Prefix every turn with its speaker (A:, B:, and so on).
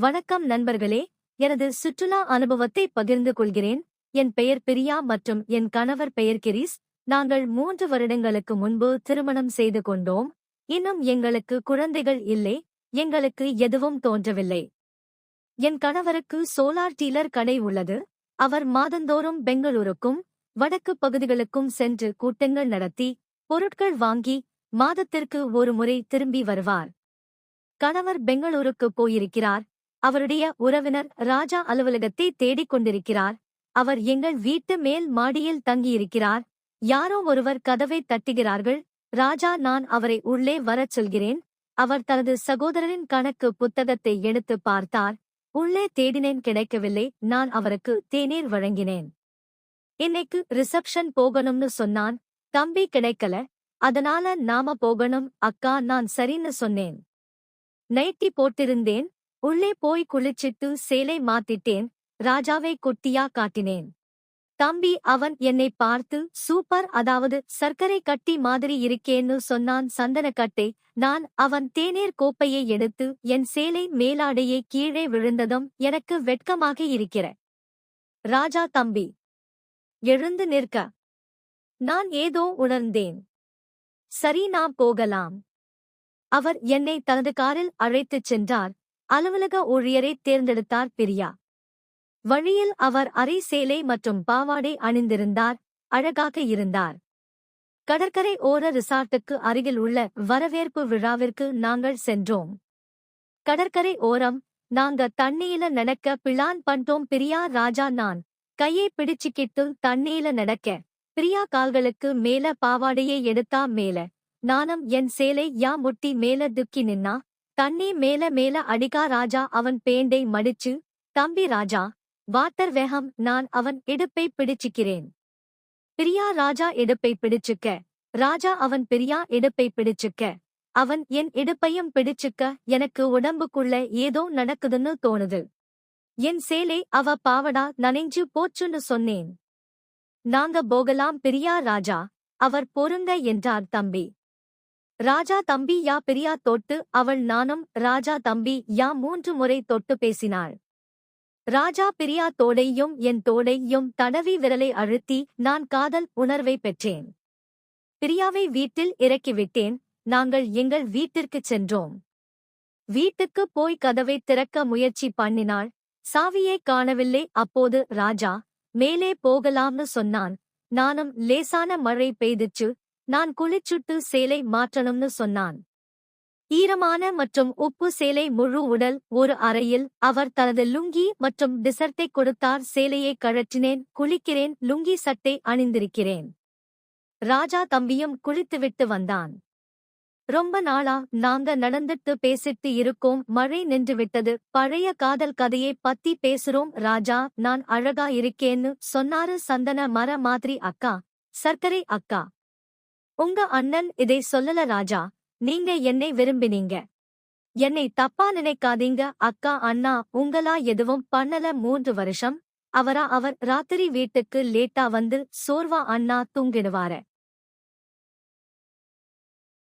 A: வணக்கம் நண்பர்களே எனது சுற்றுலா அனுபவத்தை பகிர்ந்து கொள்கிறேன். என் பெயர் பிரியா மற்றும் என் கணவர் பெயர் கிரீஸ். நாங்கள் மூன்று வருடங்களுக்கு முன்பு திருமணம் செய்து கொண்டோம். இன்னும் எங்களுக்கு குழந்தைகள் இல்லை எங்களுக்கு எதுவும் தோன்றவில்லை. என் கணவருக்கு சோலார் டீலர் கடை உள்ளது. அவர் மாதந்தோறும் பெங்களூருக்கும் வடக்கு பகுதிகளுக்கும் சென்று கூட்டங்கள் நடத்தி பொருட்கள் வாங்கி மாதத்திற்கு ஒரு முறை திரும்பி வருவார். கணவர் பெங்களூருக்கு போயிருக்கிறார். அவருடைய உறவினர் ராஜா அலுவலகத்தை தேடிக் கொண்டிருக்கிறார். அவர் எங்கள் வீட்டு மேல் மாடியில் தங்கியிருக்கிறார். யாரோ ஒருவர் கதவை தட்டுகிறார்கள். ராஜா நான் அவரை உள்ளே வரச் சொல்கிறேன். அவர் தனது சகோதரரின் கணக்கு புத்தகத்தை எடுத்து பார்த்தார். உள்ளே தேடினேன் கிடைக்கவில்லை. நான் அவருக்கு தேநீர் வழங்கினேன். இன்னைக்கு ரிசப்ஷன் போகணும்னு சொன்னான். தம்பி கிடைக்கல. அதனால நாம போகணும். அக்கா நான் சரின்னு சொன்னேன். நைட்டி போட்டிருந்தேன். உள்ளே போய் குளிச்சிட்டு சேலை மாத்திட்டேன் ராஜாவை குட்டியா காட்டினேன். தம்பி அவன் என்னை பார்த்து சூப்பர் அதாவது சர்க்கரை கட்டி மாதிரி இருக்கேன்னு சொன்னான் சந்தனக்கட்டை. நான் அவன் தேநீர் கோப்பையை எடுத்து என் சேலை மேலாடையை கீழே விழுந்ததும் எனக்கு வெட்கமாக இருக்கிற. ராஜா தம்பி எழுந்து நிற்க. நான் ஏதோ உணர்ந்தேன். சரி நாம் போகலாம் அவர் என்னை தனது காரில் அழைத்துச் சென்றார். அலுவலக ஊழியரை தேர்ந்தெடுத்தார் பிரியா. வழியில் அவர் அரை சேலை மற்றும் பாவாடை அணிந்திருந்தார் அழகாக இருந்தார். கடற்கரை ஓர ரிசார்ட்டுக்கு அருகில் உள்ள வரவேற்பு விழாவிற்கு நாங்கள் சென்றோம். கடற்கரை ஓரம் நாங்க தண்ணியில நடக்க பிளான் பண்டோம் பிரியா ராஜா நான் கையை பிடிச்சுக்கிட்டு தண்ணியில நடக்க. பிரியா கால்களுக்கு மேல பாவாடையை எடுத்தா மேல நானும் என் சேலை யா முட்டி மேல துக்கி நின்னா தண்ணி மேல மேல அடிகா ராஜா அவன் பேண்டை மடிச்சு தம்பி ராஜா வாத்தர் வேகம் நான் அவன் இடுப்பை பிடிச்சுக்கிறேன். பிரியா ராஜா இடுப்பை பிடிச்சுக்க ராஜா அவன் பிரியா இடுப்பை பிடிச்சுக்க அவன் என் இடுப்பையும் பிடிச்சுக்க எனக்கு உடம்புக்குள்ள ஏதோ நடக்குதுன்னு தோணுது. என் சேலை அவ பாவடா நனைஞ்சு போச்சுன்னு சொன்னேன். நாங்க போகலாம் பிரியா ராஜா அவர் பொருங்க என்றார் தம்பி. ராஜா தம்பி யா பிரியா தொட்டு அவள் நானும் ராஜா தம்பி யா மூன்று முறை தொட்டு பேசினாள். ராஜா பிரியா தோடையும் என் தோடையும் தடவி விரலை அழுத்தி நான் காதல் உணர்வை பெற்றேன். பிரியாவை வீட்டில் இறக்கிவிட்டேன் நாங்கள் எங்கள் வீட்டிற்குச் சென்றோம். வீட்டுக்கு போய் கதவை திறக்க முயற்சி பண்ணினாள். சாவியை காணவில்லை அப்போது ராஜா மேலே போகலாம்னு சொன்னான். நானும் லேசான மழை பெய்துச்சு நான் குளிச்சுட்டு சேலை மாற்றணும்னு சொன்னான். ஈரமான மற்றும் உப்பு சேலை முழு உடல் ஒரு அறையில் அவர் தனது லுங்கி மற்றும் டிசர்ட்டை கொடுத்தார் சேலையை கழற்றினேன் குளிக்கிறேன் லுங்கி சட்டை அணிந்திருக்கிறேன். ராஜா தம்பியும் குளித்துவிட்டு வந்தான். ரொம்ப நாளா நாங்க நடந்துட்டு பேசிட்டு இருக்கோம் மழை நின்றுவிட்டது பழைய காதல் கதையை பத்தி பேசுறோம் ராஜா நான் அழகா இருக்கேன்னு சொன்னாரு சந்தன மர மாதிரி அக்கா சர்க்கரை அக்கா. உங்க அண்ணன் இதை சொல்லல ராஜா. நீங்க என்னை விரும்பினீங்க. என்னை தப்பா நினைக்காதீங்க. அக்கா அண்ணா உங்களா எதுவும் பண்ணல. மூன்று வருஷம் அவரா அவர் ராத்திரி வீட்டுக்கு லேட்டா வந்து சோர்வா அண்ணா தூங்கிடுவாரு.